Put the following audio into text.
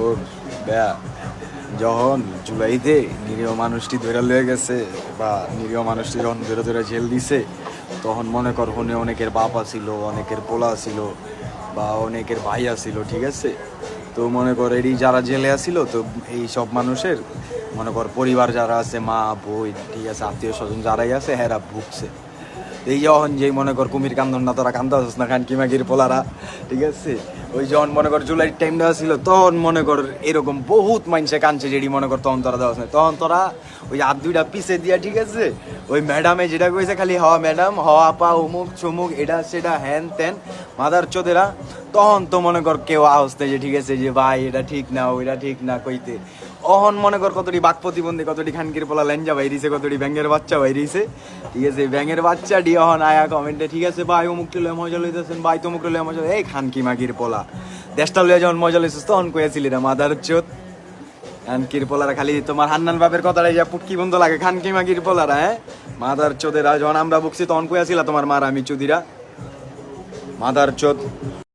ও বেয়া, যখন জুলাইতে নিরীহ মানুষটি ধরে লয়ে গেছে বা নিরীহ মানুষটি যখন ধরে ধরে জেল দিছে, তখন মনে কর হনে অনেকের বাবা ছিল অনেকের পোলা ছিল বা অনেকের ভাই ছিল ঠিক আছে? তো মনে কর এরই যারা জেলে আসিল তো এই সব মানুষের মনে কর পরিবার যারা আছে, মা, বই, ঠিক আছে, আত্মীয় স্বজন যারাই আছে, হেরা ভুগছে। এই যখন যেই মনে কর কুমির কান্দন না, তোরা কান্দা না, খান কিমাগির পোলারা। ঠিক আছে? ওই যখন মনে কর জুলাইয়ের টাইমটা ছিল তখন মনে কর এরকম বহুত মানুষে কানছে যেটি মনে কর তখন তোরা দেওয়া তখন তোরা ওই হাত দুইটা পিছে দিয়া, ঠিক আছে? ওই ম্যাডামে যেটা কইছে খালি হওয়া ম্যাডাম হওয়া পা অমুক, চমুক, এটা, সেটা হ্যান ত্যান মাদার চোদেরা। তখন তো মনে কর কেউ আসতে যে, ঠিক আছে, যে ভাই, এটা ঠিক না, ওইটা ঠিক না, কইতে। অহন মনে কর কতটি বাক প্রতিবন্ধী, কতটি খানকির পোলা ল্যাঞ্জা বাইরিছে, কতটি ব্যাঙের বাচ্চা বাইরিছে। ঠিক আছে, ব্যাঙের বাচ্চা ডি অহন, আয়া কমেন্টে ঠিক আছে ভাই, অমুক লয়ে মজা লইতেছেন, ভাই, তমুক লয়ে মজা এই খানকি মাগির পোলা। দেশটা লয়ে যখন মজা লইছিস, তখন কয়েছিলি না মাদার চোত, খানকির পোলারা খালি তোমার হান্নান বাপের কথাটাই যা পুটকি বন্ধ লাগে, খানকি মাগির পোলারা হ্যাঁ? মাদার চোদেরা যখন আমরা বুকছি তখন কয়েছিলা তোমার মার আমি চুদিরা। মাদার চোদ